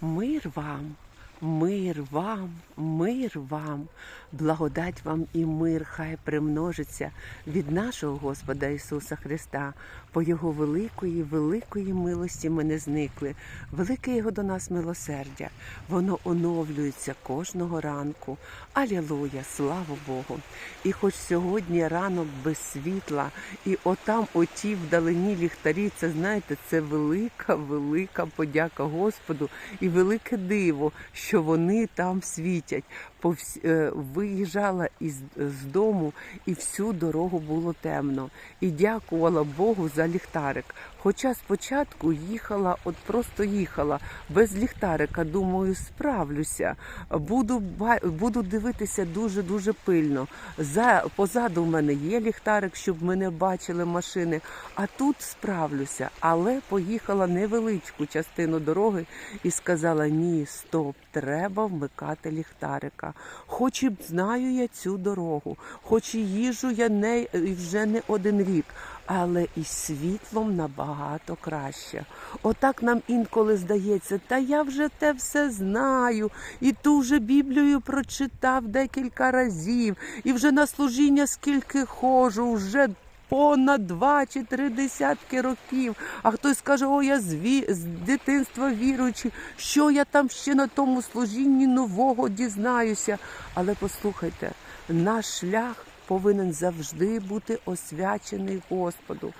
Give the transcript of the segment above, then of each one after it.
Мир вам, мир вам, мир вам, благодать вам і мир хай примножиться від нашого Господа Ісуса Христа. По Його великої, великої милості ми не зникли. Велике Його до нас милосердя. Воно оновлюється кожного ранку. Алілуя, слава Богу! І хоч сьогодні ранок без світла, і отам оті вдалині ліхтарі, це знаєте, це велика, велика подяка Господу і велике диво, що вони там світять. Е, Виїжджала із з дому, і всю дорогу було темно. І дякувала Богу за ліхтарик. Хоча спочатку їхала, от просто їхала без ліхтарика. Думаю, справлюся. Буду буду дивитися дуже дуже пильно. За позаду в мене є ліхтарик, щоб мене бачили машини. А тут справлюся. Але поїхала невеличку частину дороги і сказала: ні, стоп, треба вмикати ліхтарика. Хоч і знаю я цю дорогу, хоч і їжу я не вже не один рік. Але із світлом набагато краще. Отак нам інколи здається, та я вже те все знаю, і ту вже Біблію прочитав декілька разів, і вже на служіння скільки ходжу, вже понад два чи три десятки років. А хтось каже, о, я з, ві... з дитинства віруючи, що я там ще на тому служінні нового дізнаюся. Але послухайте, наш шлях повинен завжди бути освячений Господу,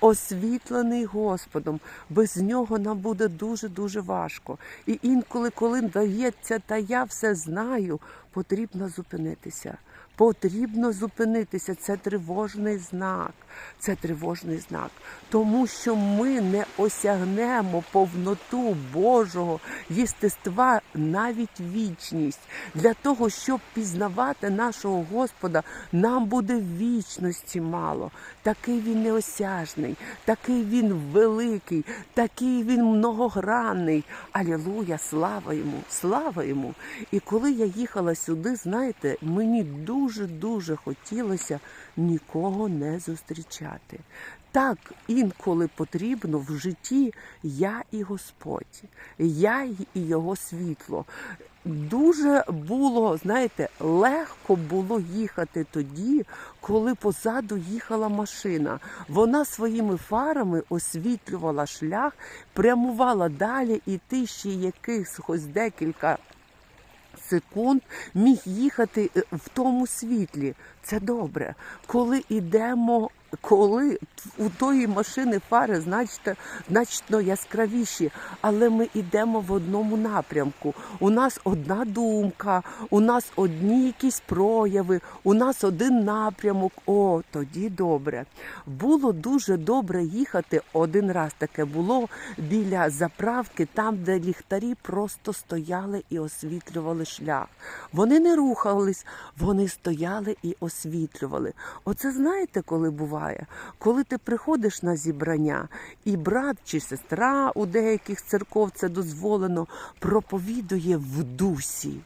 освітлений Господом. Без нього нам буде дуже дуже важко. І інколи, коли дається, та я все знаю, потрібно зупинитися. Потрібно зупинитися. Це тривожний знак. Це тривожний знак, тому що ми не осягнемо повноту Божого єстества навіть вічність. Для того, щоб пізнавати нашого Господа, нам буде вічності мало. Такий він неосяжний, такий він великий, такий він многогранний. Алілуя, слава йому, слава йому. І коли я їхала сюди, знаєте, мені дуже-дуже хотілося нікого не зустрічати. Так інколи потрібно в житті я і Господь, я і його світло. Дуже було, знаєте, легко було їхати тоді, коли позаду їхала машина. Вона своїми фарами освітлювала шлях, прямувала далі, і ти ще якихось декілька секунд міг їхати е, в тому світлі. Це добре. Коли йдемо, коли у тої машини фари значно, значно яскравіші, але ми йдемо в одному напрямку. У нас одна думка, у нас одні якісь прояви, у нас один напрямок. О, тоді добре. Було дуже добре їхати. Один раз таке було біля заправки, там, де ліхтарі просто стояли і освітлювали шлях. Вони не рухались, вони стояли і освітлювали. Оце знаєте, коли буває? Коли ти приходиш на зібрання, і брат чи сестра у деяких церков це дозволено, проповідує в дусі.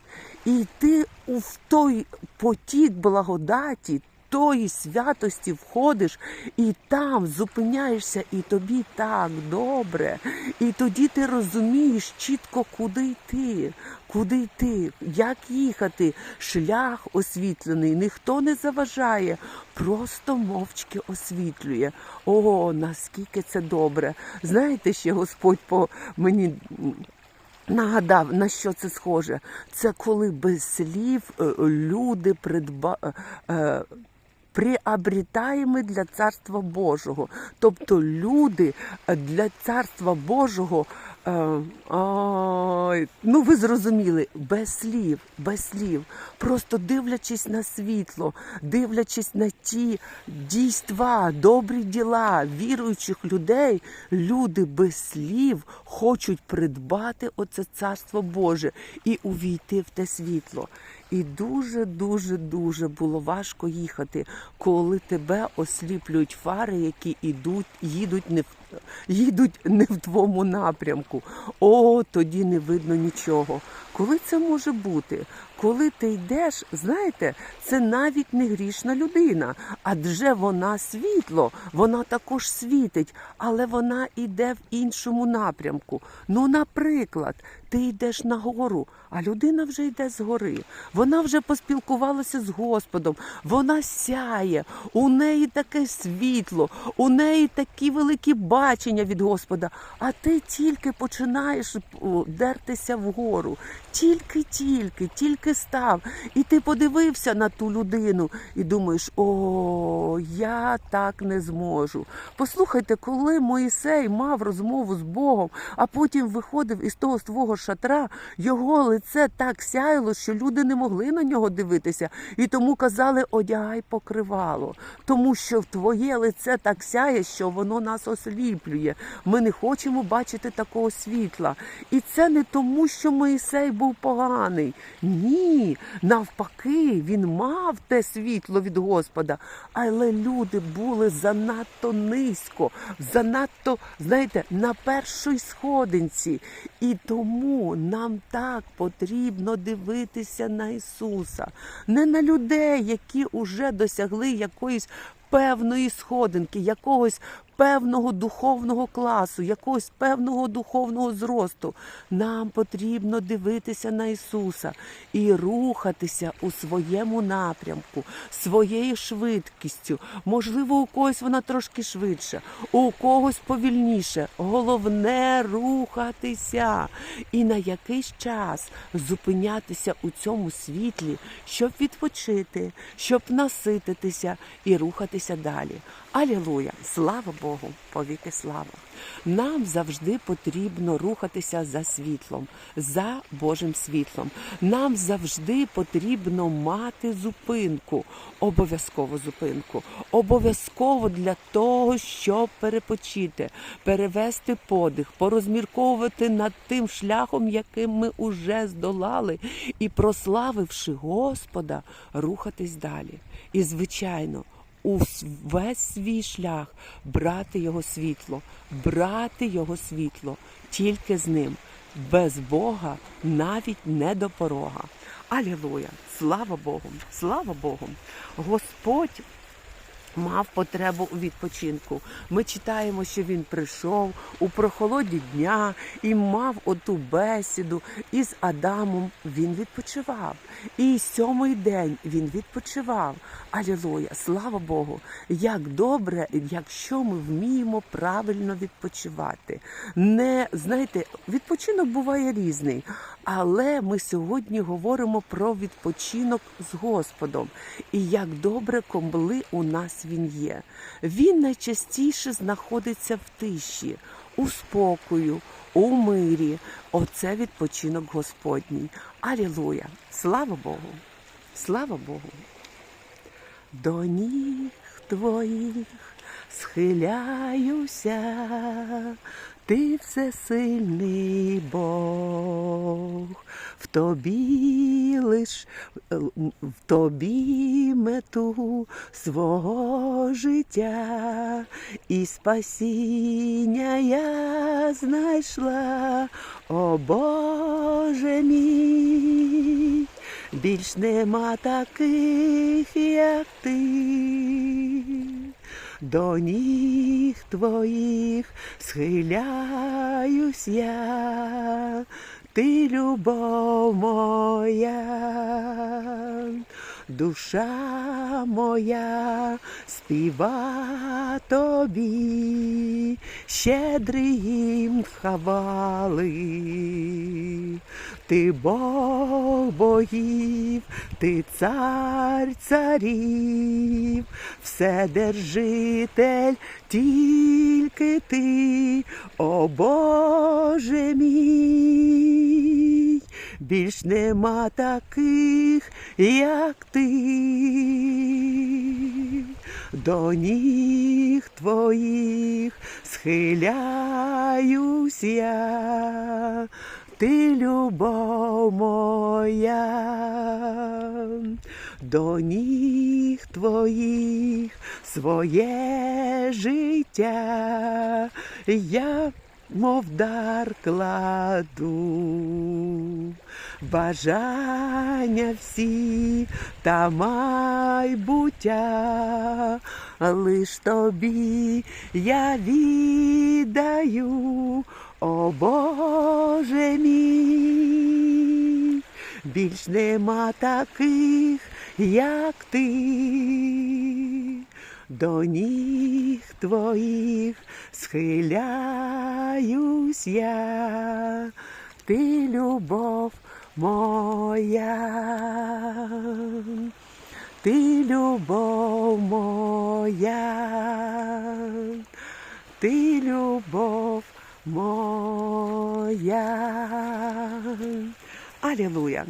І ти в той потік благодаті. Тої святості входиш і там зупиняєшся, і тобі так добре. І тоді ти розумієш чітко, куди йти, куди йти, як їхати. Шлях освітлений, ніхто не заважає, просто мовчки освітлює. О, наскільки це добре! Знаєте, ще Господь по мені. Нагадав, на що це схоже? Це коли без слів е, люди придба... е, е, приобретаємо для Царства Божого. Тобто люди е, для Царства Божого, е, ой, ну ви зрозуміли, без слів, без слів, просто дивлячись на світло, дивлячись на ті дійства, добрі діла віруючих людей, люди без слів хочуть придбати оце Царство Боже і увійти в те світло. І дуже, дуже, дуже було важко їхати, коли тебе осліплюють фари, які ідуть, їдуть не в їдуть не в твоєму напрямку. О, тоді не видно нічого. Коли це може бути? Коли ти йдеш, знаєте, це навіть не грішна людина, адже вона світло, вона також світить, але вона йде в іншому напрямку. Ну, наприклад, ти йдеш нагору, а людина вже йде згори. Вона вже поспілкувалася з Господом, вона сяє, у неї таке світло, у неї такі великі бачення від Господа. А ти тільки починаєш дертися вгору. Тільки-тільки, тільки став. І ти подивився на ту людину і думаєш, о, я так не зможу. Послухайте, коли Моїсей мав розмову з Богом, а потім виходив із того свого шатра, його лице так сяяло, що люди не могли на нього дивитися. І тому казали, одягай покривало, тому що твоє лице так сяє, що воно нас осліплює. Ми не хочемо бачити такого світла. І це не тому, що Моїсей був поганий. Ні, навпаки, він мав те світло від Господа, але люди були занадто низько, занадто, знаєте, на першій сходинці. І тому нам так потрібно дивитися на Ісуса, не на людей, які вже досягли якоїсь певної сходинки, якогось певного духовного класу, якогось певного духовного зросту. Нам потрібно дивитися на Ісуса і рухатися у своєму напрямку, своєю швидкістю. Можливо, у когось вона трошки швидше, у когось повільніше. Головне рухатися і на якийсь час зупинятися у цьому світлі, щоб відпочити, щоб насититися і рухатися далі. Алілуя! Слава Богу! Повіки слава! Нам завжди потрібно рухатися за світлом, за Божим світлом. Нам завжди потрібно мати зупинку, обов'язково зупинку, обов'язково для того, щоб перепочити, перевести подих, порозмірковувати над тим шляхом, яким ми уже здолали, і прославивши Господа, рухатись далі. І звичайно у весь свій шлях брати його світло, брати його світло тільки з ним. Без Бога навіть не до порога. Алілуя! Слава Богу! Слава Богу! Господь мав потребу у відпочинку. Ми читаємо, що він прийшов у прохолоді дня і мав оту бесіду із Адамом. Він відпочивав. І сьомий день він відпочивав. Алілуя! Слава Богу! Як добре, якщо ми вміємо правильно відпочивати. Не знаєте, відпочинок буває різний, але ми сьогодні говоримо про відпочинок з Господом. І як добре, коли у нас він є. Він найчастіше знаходиться в тиші, у спокою, у мирі. Оце відпочинок Господній. Алілуя! Слава Богу! Слава Богу! До ніг твоїх схиляюся, ти всесильний Бог, в тобі лиш в тобі мету свого життя. І спасіння я знайшла, о Боже мій. Більш нема таких, як ти, до ніг твоїх схиляюсь я, ти любов моя, душа моя співа тобі, щедрий їм хвали. Ти Бог богів, ти цар царів, вседержитель тільки ти, о Боже мій, більш нема таких, як ти. До ніг твоїх схиляюсь я, ти любов моя, до ніг твоїх своє життя. Я, мов дар кладу, бажання всі та майбуття, лиш тобі я віддаю, о Боже мій, більш нема таких, як ти. До ніг твоїх схиляюсь я, ти любов моя, ти любов моя, ти любов моя. Алілуя!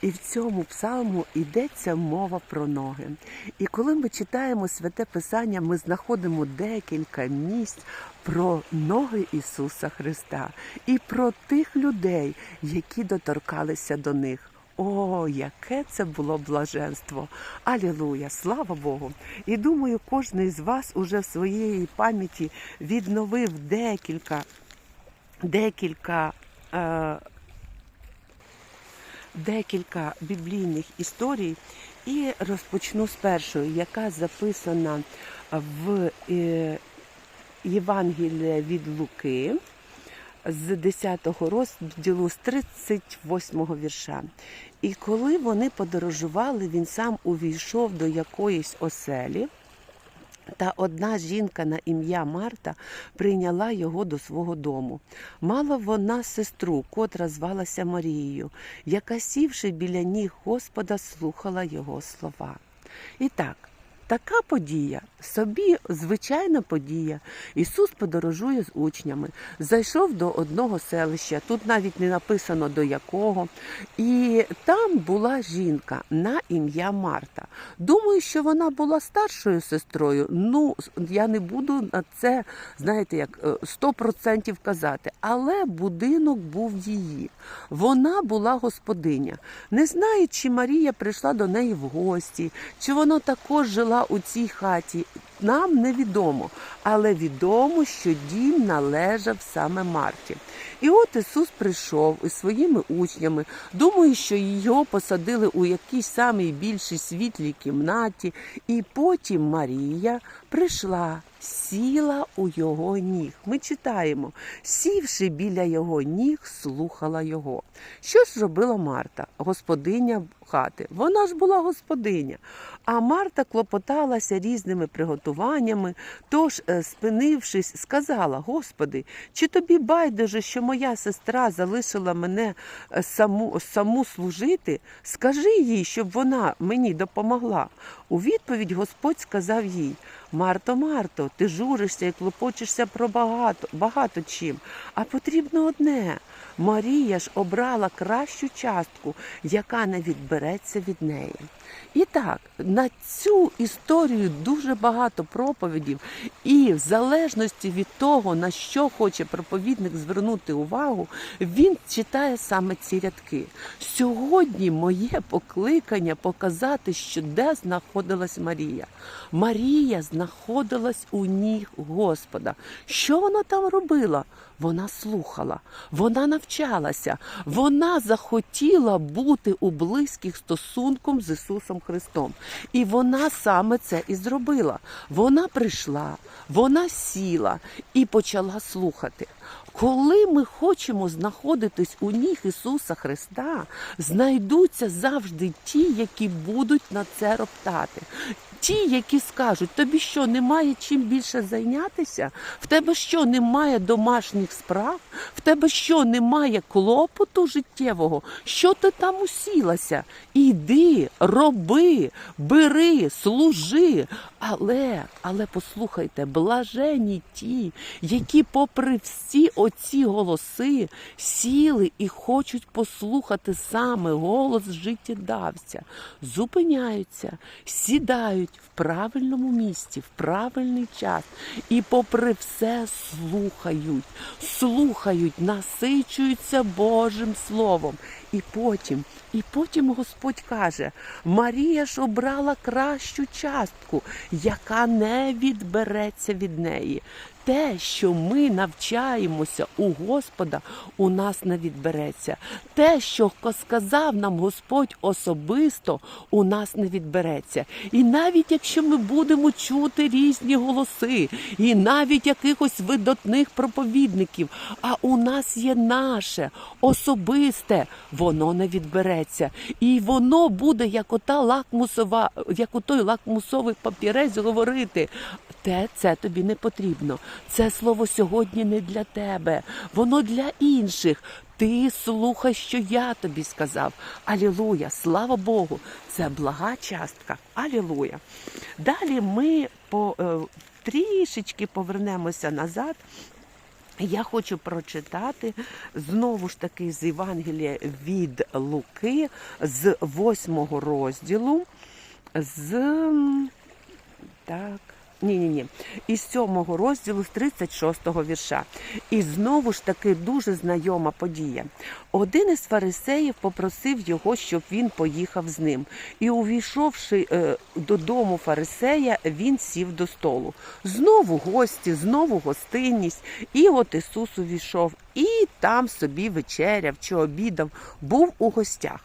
І в цьому псалму йдеться мова про ноги. І коли ми читаємо святе Писання, ми знаходимо декілька місць про ноги Ісуса Христа і про тих людей, які доторкалися до них. О, яке це було блаженство! Алілуя! Слава Богу! І думаю, кожен із вас уже в своїй пам'яті відновив декілька, декілька. Е, декілька біблійних історій і розпочну з першої, яка записана в е, Євангелії від Луки з 10 розділу з 38 вірша. І коли вони подорожували, він сам увійшов до якоїсь оселі. Та одна жінка на ім'я Марта прийняла його до свого дому. Мала вона сестру, котра звалася Марією, яка, сівши біля ніг Господа, слухала його слова. І так, така подія, собі звичайна подія. Ісус подорожує з учнями, зайшов до одного селища, тут навіть не написано до якого. І там була жінка на ім'я Марта. Думаю, що вона була старшою сестрою. Ну, я не буду на це, знаєте, як е, 100% казати. Але будинок був її. Вона була господиня. Не знаю, чи Марія прийшла до неї в гості, чи вона також жила у цій хаті. Нам невідомо, але відомо, що дім належав саме Марті. І от Ісус прийшов із своїми учнями. Думаю, що його посадили у якійсь самій більшій світлій кімнаті, і потім Марія прийшла, сіла у його ніг. Ми читаємо, сівши біля його ніг, слухала його. Що ж робила Марта, господиня хати? Вона ж була господиня. А Марта клопоталася різними приготуваннями, тож, спинившись, сказала: Господи, чи тобі байдуже, що моя сестра залишила мене е, саму, саму служити? Скажи їй, щоб вона мені допомогла. У відповідь Господь сказав їй: Марто, Марто, ти журишся і клопочешся про багато, багато чим, а потрібно одне. Марія ж обрала кращу частку, яка не відбереться від неї. І так, на цю історію дуже багато проповідів, і в залежності від того, на що хоче проповідник звернути увагу, він читає саме ці рядки. Сьогодні моє покликання показати, що де знаходилась Марія. Марія знаходилась у ніг Господа. Що вона там робила? Вона слухала, вона навчалася, вона захотіла бути у близьких стосунках з Ісусом Христом. І вона саме це і зробила. Вона прийшла, вона сіла і почала слухати. Коли ми хочемо знаходитись у ніг Ісуса Христа, знайдуться завжди ті, які будуть на це роптати. Ті, які скажуть, тобі що, немає чим більше зайнятися? В тебе що, немає домашніх справ? В тебе що, немає клопоту життєвого? Що ти там усілася? Іди, роби, бери, служи. Але, але послухайте, блажені ті, які, попри всі оці голоси, сіли і хочуть послухати саме голос життєдавця, зупиняються, сідають в правильному місці, в правильний час, і, попри все, слухають, слухають, насичуються Божим Словом. І потім, і потім Господь каже: Марія ж обрала кращу частку, яка не відбереться від неї. Те, що ми навчаємося у Господа, у нас не відбереться. Те, що сказав нам Господь особисто, у нас не відбереться. І навіть якщо ми будемо чути різні голоси, і навіть якихось видатних проповідників, а у нас є наше особисте, воно не відбереться. І воно буде як ота лакмусова, як отой лакмусовий папірець говорити. Те це тобі не потрібно. Це слово сьогодні не для тебе, воно для інших. Ти слухай, що я тобі сказав. Алілуя, слава Богу, це блага частка. Алілуя. Далі ми по, е, трішечки повернемося назад. Я хочу прочитати знову ж таки з Євангелія від Луки з восьмого розділу, з так. Ні, ні, ні. Із сьомого розділу, з 36-го вірша. І знову ж таки дуже знайома подія. Один із фарисеїв попросив його, щоб він поїхав з ним. І, увійшовши е, додому фарисея, він сів до столу. Знову гості, знову гостинність. І от Ісус увійшов, і там собі вечеряв чи обідав, був у гостях.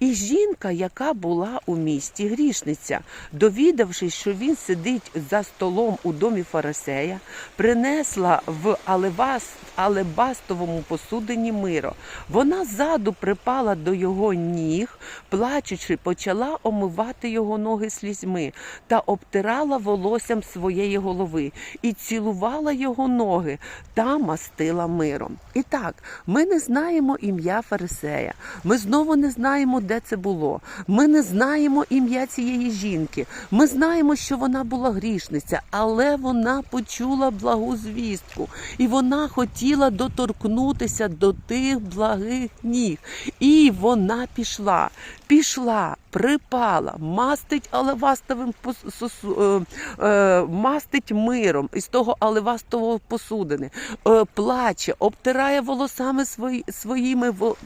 І жінка, яка була у місті, грішниця, довідавшись, що він сидить за столом у домі фарисея, принесла в алебас, алебастовому посудині миро. Вона ззаду припала до його ніг, плачучи, почала омивати його ноги слізьми та обтирала волоссям своєї голови і цілувала його ноги та мастила миром. І так, ми не знаємо ім'я фарисея. Ми знову не знаємо, де це було. Ми не знаємо ім'я цієї жінки. Ми знаємо, що вона була грішниця, але вона почула благу звістку, і вона хотіла доторкнутися до тих благих ніг. І вона пішла, пішла, припала, мастить алевастовим е, е, мастить миром із того алевастового посудини, е, плаче, обтирає волосами свої, своїми во-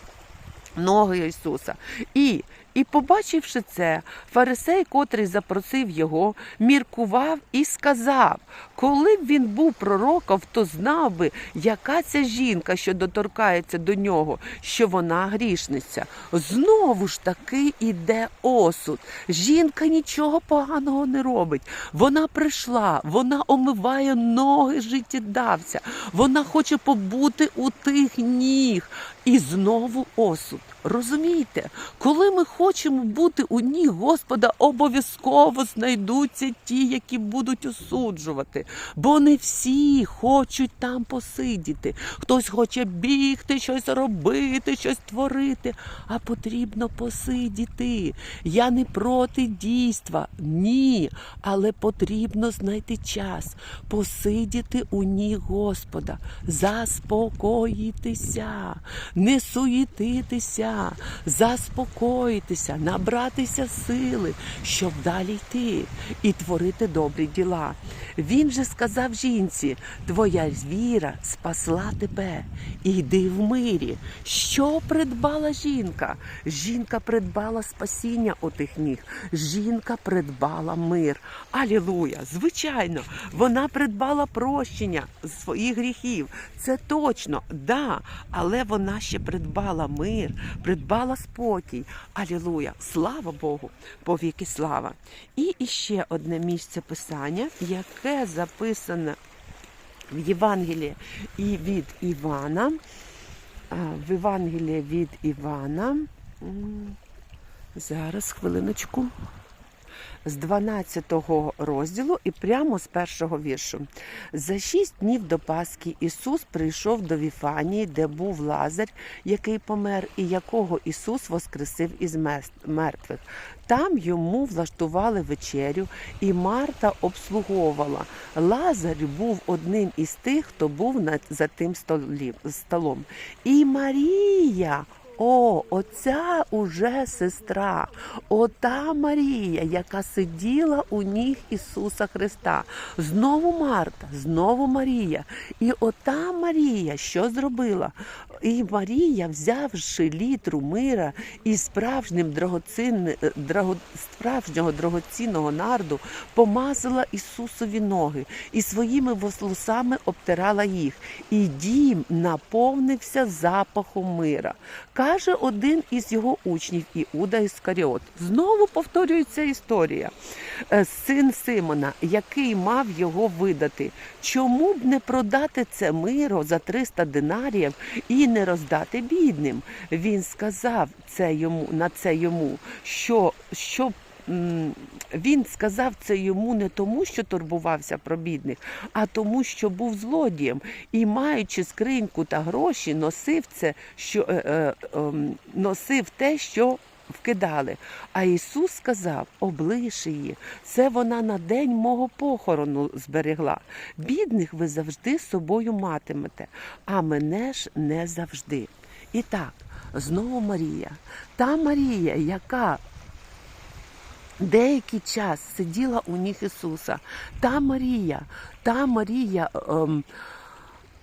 ноги Ісуса. І, і побачивши це, фарисей, котрий запросив його, міркував і сказав: коли б він був пророком, то знав би, яка ця жінка, що доторкається до нього, що вона грішниця. Знову ж таки іде осуд. Жінка нічого поганого не робить. Вона прийшла, вона омиває ноги життєдавця, вона хоче побути у тих ніг. І знову осуд. Розумієте, коли ми хочемо бути у ніг Господа, обов'язково знайдуться ті, які будуть осуджувати. Бо не всі хочуть там посидіти. Хтось хоче бігти, щось робити, щось творити, а потрібно посидіти. Я не проти дійства, ні, але потрібно знайти час, посидіти у ніг Господа, заспокоїтися, не суєтитися, заспокоїтися, набратися сили, щоб далі йти і творити добрі діла. Він же сказав жінці: Твоя віра спасла тебе. Іди в мирі. Що придбала жінка? Жінка придбала спасіння отих ніг. Жінка придбала мир. Алілуя! Звичайно, вона придбала прощення своїх гріхів. Це точно, да, але вона ще придбала мир, придбала спокій. Алілуя! Слава Богу! Повіки слава! І іще одне місце писання, яке записане в Євангелії і від Івана. В Євангелії від Івана. Зараз хвилиночку. З 12 розділу і прямо з першого віршу. За шість днів до Пасхи Ісус прийшов до Віфанії, де був Лазар, який помер, і якого Ісус воскресив із мертвих. Там йому влаштували вечерю, і Марта обслуговувала. Лазар був одним із тих, хто був за тим столом. І Марія. О, оця уже сестра, ота Марія, яка сиділа у ніг Ісуса Христа. Знову Марта, знову Марія. І ота Марія що зробила? І Марія, взявши літру мира і справжнім е, драго, справжнього драгоцінного нарду, помазала Ісусові ноги і своїми волосами обтирала їх. І дім наповнився запахом мира. Каже один із його учнів Іуда Іскаріот. Знову повторюється історія. Е, Син Симона, який мав його видати. Чому б не продати це миро за 300 динарів і не роздати бідним? Він сказав це йому на це йому, що, що м, він сказав це йому не тому, що турбувався про бідних, а тому, що був злодієм і, маючи скриньку та гроші, носив це, що е, е, ем, носив те, що вкидали. А Ісус сказав: облиш її, це вона на день мого похорону зберегла. Бідних ви завжди з собою матимете, а мене ж не завжди. І так, знову Марія, та Марія, яка деякий час сиділа у ніг Ісуса, та Марія, та Марія. Ем,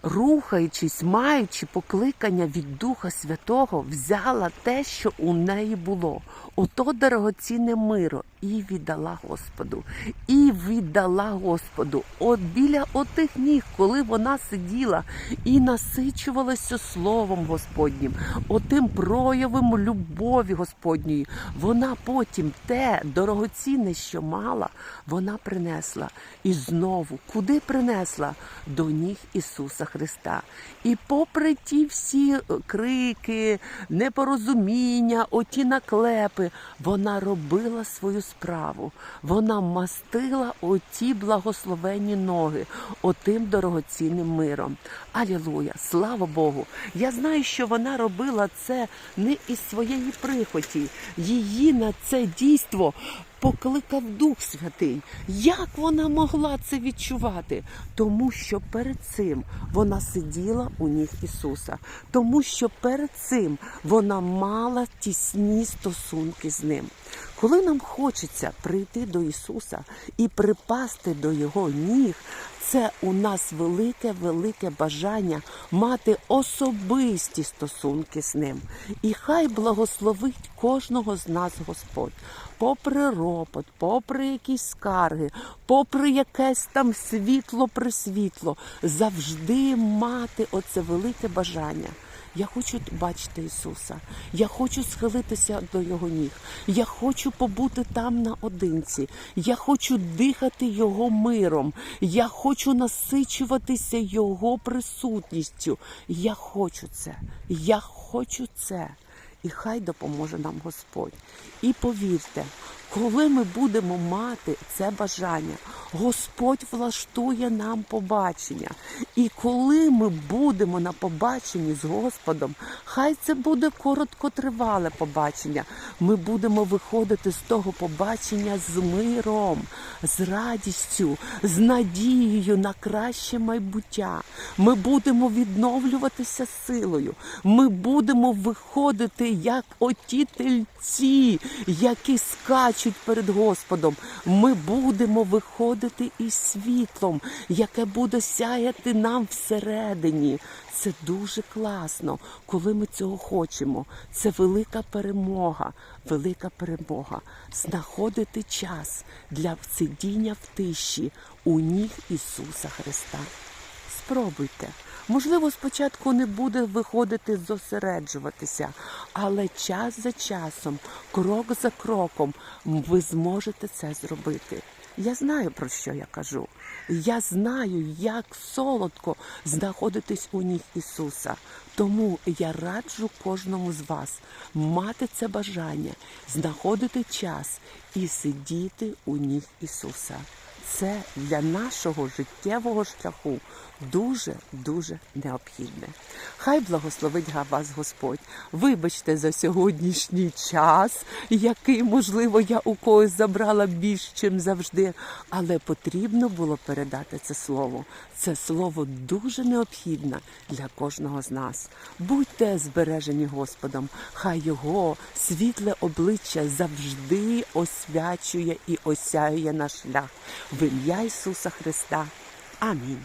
рухаючись, маючи покликання від Духа Святого, взяла те, що у неї було, ото дорогоцінне миро, і віддала Господу. І віддала Господу. От біля отих ніг, коли вона сиділа і насичувалася Словом Господнім, отим проявом любові Господньої, вона потім те дорогоцінне, що мала, вона принесла. І знову, куди принесла? До ніг Ісуса Христа. І попри ті всі е, крики, непорозуміння, оті наклепи, вона робила свою справу. Вона мастила оті благословенні ноги, отим дорогоцінним миром. Алілуя! Слава Богу! Я знаю, що вона робила це не із своєї прихоті. Її на це дійство покликав Дух Святий. Як вона могла це відчувати? Тому що перед цим вона сиділа у ніг Ісуса, тому що перед цим вона мала тісні стосунки з ним. Коли нам хочеться прийти до Ісуса і припасти до Його ніг, це у нас велике, велике бажання мати особисті стосунки з ним. І хай благословить кожного з нас Господь. Попри ропот, попри якісь скарги, попри якесь там світло присвітло, завжди мати оце велике бажання. Я хочу бачити Ісуса. Я хочу схилитися до Його ніг. Я хочу побути там наодинці. Я хочу дихати Його миром. Я хочу насичуватися Його присутністю. Я хочу це. Я хочу це. І хай допоможе нам Господь. І повірте, коли ми будемо мати це бажання, Господь влаштує нам побачення. І коли ми будемо на побаченні з Господом, хай це буде короткотривале побачення. Ми будемо виходити з того побачення з миром, з радістю, з надією на краще майбуття. Ми будемо відновлюватися силою. Ми будемо виходити як оті тельці, які скачуть перед Господом. Ми будемо виходити із світлом, яке буде сяяти нам всередині. Це дуже класно, коли ми цього хочемо. Це велика перемога, велика перемога. Знаходити час для сидіння в тиші у ніг Ісуса Христа. Спробуйте. Можливо, спочатку не буде виходити зосереджуватися, але час за часом, крок за кроком, ви зможете це зробити. Я знаю про що я кажу. Я знаю, як солодко знаходитись у ніг Ісуса. Тому я раджу кожному з вас мати це бажання, знаходити час і сидіти у ніг Ісуса. Це для нашого життєвого шляху дуже дуже необхідне. Хай благословить вас Господь. Вибачте за сьогоднішній час, який, можливо, я у когось забрала більш, чим завжди, але потрібно було передати це слово. Це слово дуже необхідне для кожного з нас. Будьте збережені Господом, хай його світле обличчя завжди освячує і осяює наш шлях в ім'я Ісуса Христа. Амінь.